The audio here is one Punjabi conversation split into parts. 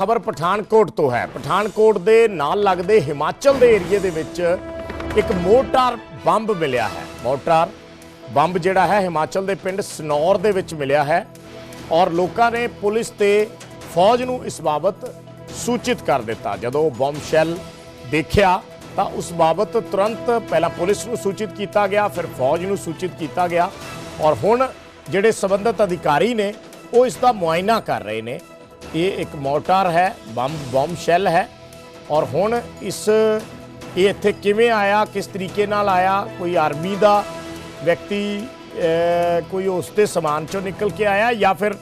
ਖਬਰ ਪਠਾਨਕੋਟ ਤੋਂ ਹੈ। ਪਠਾਨਕੋਟ ਦੇ ਨਾਲ ਲੱਗਦੇ ਹਿਮਾਚਲ ਦੇ ਏਰੀਏ ਦੇ ਵਿੱਚ ਇੱਕ ਮੋਟਰ ਬੰਬ ਮਿਲਿਆ ਹੈ। ਮੋਟਰ ਬੰਬ ਜਿਹੜਾ ਹੈ ਹਿਮਾਚਲ ਦੇ ਪਿੰਡ ਸਨੌਰ ਦੇ ਵਿੱਚ ਮਿਲਿਆ ਹੈ ਔਰ ਲੋਕਾਂ ਨੇ ਪੁਲਿਸ ਤੇ ਫੌਜ ਨੂੰ ਇਸ ਬਾਬਤ ਸੂਚਿਤ ਕਰ ਦਿੱਤਾ। ਜਦੋਂ ਬੰਬ ਸ਼ੈਲ ਦੇਖਿਆ ਤਾਂ ਉਸ ਬਾਬਤ ਤੁਰੰਤ ਪਹਿਲਾਂ ਪੁਲਿਸ ਨੂੰ ਸੂਚਿਤ ਕੀਤਾ ਗਿਆ, ਫਿਰ ਫੌਜ ਨੂੰ ਸੂਚਿਤ ਕੀਤਾ ਗਿਆ ਔਰ ਹੁਣ ਜਿਹੜੇ ਸੰਬੰਧਿਤ ਅਧਿਕਾਰੀ ਨੇ ਉਹ ਇਸ ਦਾ ਮੁਆਇਨਾ ਕਰ ਰਹੇ ਨੇ। ਇਹ ਇੱਕ ਮੋਟਾਰ ਹੈ, ਬੰਬ ਬੰਬ ਸ਼ੈਲ ਹੈ ਔਰ ਹੁਣ ਇਸ, ਇਹ ਇੱਥੇ ਕਿਵੇਂ ਆਇਆ, ਕਿਸ ਤਰੀਕੇ ਨਾਲ ਆਇਆ, ਕੋਈ ਆਰਮੀ ਦਾ ਵਿਅਕਤੀ ਕੋਈ ਉਸ ਦੇ ਸਮਾਨ ਚੋਂ ਨਿਕਲ ਕੇ ਆਇਆ ਜਾਂ ਫਿਰ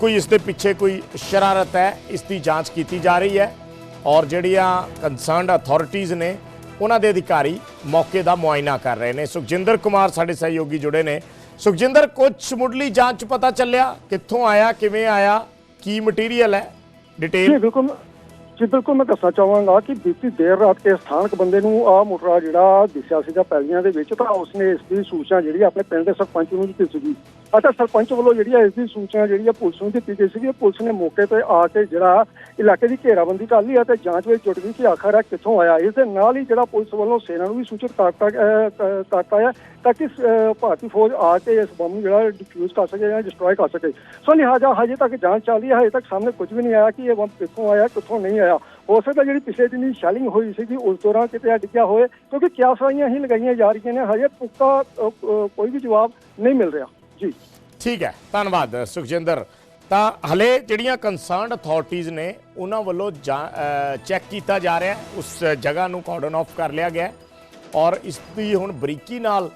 ਕੋਈ ਇਸ ਦੇ ਪਿੱਛੇ ਕੋਈ ਸ਼ਰਾਰਤ ਹੈ, ਇਸ ਦੀ ਜਾਂਚ ਕੀਤੀ ਜਾ ਰਹੀ ਹੈ ਔਰ ਜਿਹੜੀਆਂ ਕੰਸਰਨਡ ਅਥਾਰਟੀਆਂ ਨੇ, ਉਹਨਾਂ ਦੇ ਅਧਿਕਾਰੀ ਮੌਕੇ ਦਾ ਮੁਆਇਨਾ ਕਰ ਰਹੇ ਨੇ। ਸੁਖਜਿੰਦਰ ਕੁਮਾਰ ਸਾਡੇ ਸਹਿਯੋਗੀ ਜੁੜੇ ਨੇ। ਸੁਖਜਿੰਦਰ ਕੁਝ ਮੁੱਢਲੀ ਜਾਂਚ ਪਤਾ ਚੱਲਿਆ? ਕਿੱਥੋਂ ਆਇਆ, ਕਿਵੇਂ ਆਇਆ? ਕੀ ਮਟੀਰੀਅਲ ਹੈ? ਜੀ ਡਿਟੇਲ ਬਿਲਕੁਲ ਜੀ, ਬਿਲਕੁਲ ਮੈਂ ਦੱਸਣਾ ਚਾਹਾਂਗਾ ਕਿ ਬੀਤੀ ਦੇਰ ਰਾਤ ਕੇ ਸਥਾਨਕ ਬੰਦੇ ਨੂੰ ਆ ਮੋਟਰਾ ਜਿਹੜਾ ਦਿਸਿਆ ਸੀਗਾ ਪੈਲੀਆਂ ਦੇ ਵਿੱਚ ਤਾਂ ਉਸਨੇ ਇਸ ਦੀ ਸੂਚਨਾ ਜਿਹੜੀ ਆਪਣੇ ਪਿੰਡ ਦੇ ਸਰਪੰਚ ਨੂੰ ਦਿੱਤੀ ਸੀਗੀ। ਅਤੇ ਸਰਪੰਚ ਵੱਲੋਂ ਜਿਹੜੀ ਹੈ ਇਸ ਦੀ ਸੂਚਨਾ ਜਿਹੜੀ ਹੈ ਪੁਲਿਸ ਨੂੰ ਦਿੱਤੀ ਗਈ ਸੀਗੀ। ਪੁਲਿਸ ਨੇ ਮੌਕੇ ਤੇ ਆ ਕੇ ਜਿਹੜਾ ਇਲਾਕੇ ਦੀ ਘੇਰਾਬੰਦੀ ਕਰ ਲਈ ਅਤੇ ਜਾਂਚ ਵਿੱਚ ਜੁਟ ਗਈ ਕਿ ਆਖਰ ਹੈ ਕਿੱਥੋਂ ਆਇਆ। ਇਸ ਦੇ ਨਾਲ ਹੀ ਜਿਹੜਾ ਪੁਲਿਸ ਵੱਲੋਂ ਸੈਨਾ ਨੂੰ ਵੀ ਸੂਚਿਤ ਕਰਤਾ ਕਰਤਾ ਹੈ ਤਾਂ ਕਿ ਭਾਰਤੀ ਫੌਜ ਆ ਕੇ ਇਸ ਬੰਬ ਨੂੰ ਜਿਹੜਾ ਡਿਫਿਊਜ਼ ਕਰ ਸਕੇ ਜਾਂ ਡਿਸਟਰੋਏ ਕਰ ਸਕੇ। ਸੋ ਲਿਹਾਜ਼ਾ ਹਜੇ ਤੱਕ ਜਾਂਚ ਚੱਲ ਰਹੀ ਹੈ ਹਜੇ ਤੱਕ ਸਾਹਮਣੇ ਕੁਝ ਵੀ ਨਹੀਂ ਆਇਆ ਕਿ ਇਹ ਬੰਬ ਕਿੱਥੋਂ ਆਇਆ, ਕਿੱਥੋਂ ਨਹੀਂ ਆਇਆ। ਹੋ ਸਕਦਾ ਜਿਹੜੀ ਪਿਛਲੇ ਦਿਨੀ ਸ਼ੈਲਿੰਗ ਹੋਈ ਸੀਗੀ, ਉਸ ਦੌਰਾਨ ਕਿਤੇ ਇਹ ਡਿੱਗਿਆ ਹੋਏ ਕਿਉਂਕਿ ਕਿਆਸਾਈਆਂ ਹੀ ਲਗਾਈਆਂ ਜਾ ਰਹੀਆਂ ਨੇ, ਹਜੇ ਪੁਖਤਾ ਕੋਈ ਵੀ ਜਵਾਬ ਨਹੀਂ ਮਿਲ ਰਿਹਾ। ਜੀ। ਠੀਕ ਹੈ, ਧੰਨਵਾਦ ਸੁਖਜਿੰਦਰ। ਤਾਂ ਹਲੇ ਜਿਹੜੀਆਂ ਕੰਸਰਨਡ ਅਥਾਰਟੀਆਂ ਨੇ, ਉਹਨਾਂ ਵੱਲੋਂ ਚੈੱਕ ਕੀਤਾ ਜਾ ਰਿਹਾ ਉਸ ਜਗ੍ਹਾ ਨੂੰ ਕਾਰਡਨ ਆਫ ਕਰ ਲਿਆ ਗਿਆ ਔਰ ਇਸ ਦੀ ਹੁਣ ਬਰੀਕੀ ਨਾਲ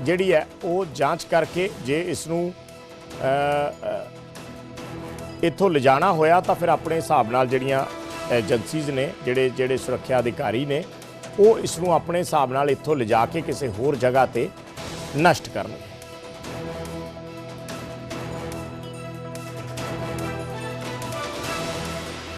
ਜਿਹੜੀ ਹੈ, ਉਹ ਜਾਂਚ ਕਰਕੇ ਜੇ ਇਸ ਨੂੰ ਇੱਥੋਂ ਲਿਜਾਣਾ ਹੋਇਆ ਤਾਂ ਫਿਰ ਆਪਣੇ ਹਿਸਾਬ ਨਾਲ ਜਿਹੜੀਆਂ ਏਜੰਸੀਜ਼ ਨੇ, ਜਿਹੜੇ ਜਿਹੜੇ ਸੁਰੱਖਿਆ ਅਧਿਕਾਰੀ ਨੇ, ਉਹ ਇਸ ਨੂੰ ਆਪਣੇ ਹਿਸਾਬ ਨਾਲ ਇੱਥੋਂ ਲਿਜਾ ਕੇ ਕਿਸੇ ਹੋਰ ਜਗ੍ਹਾ ਤੇ ਨਸ਼ਟ ਕਰਨਗੇ।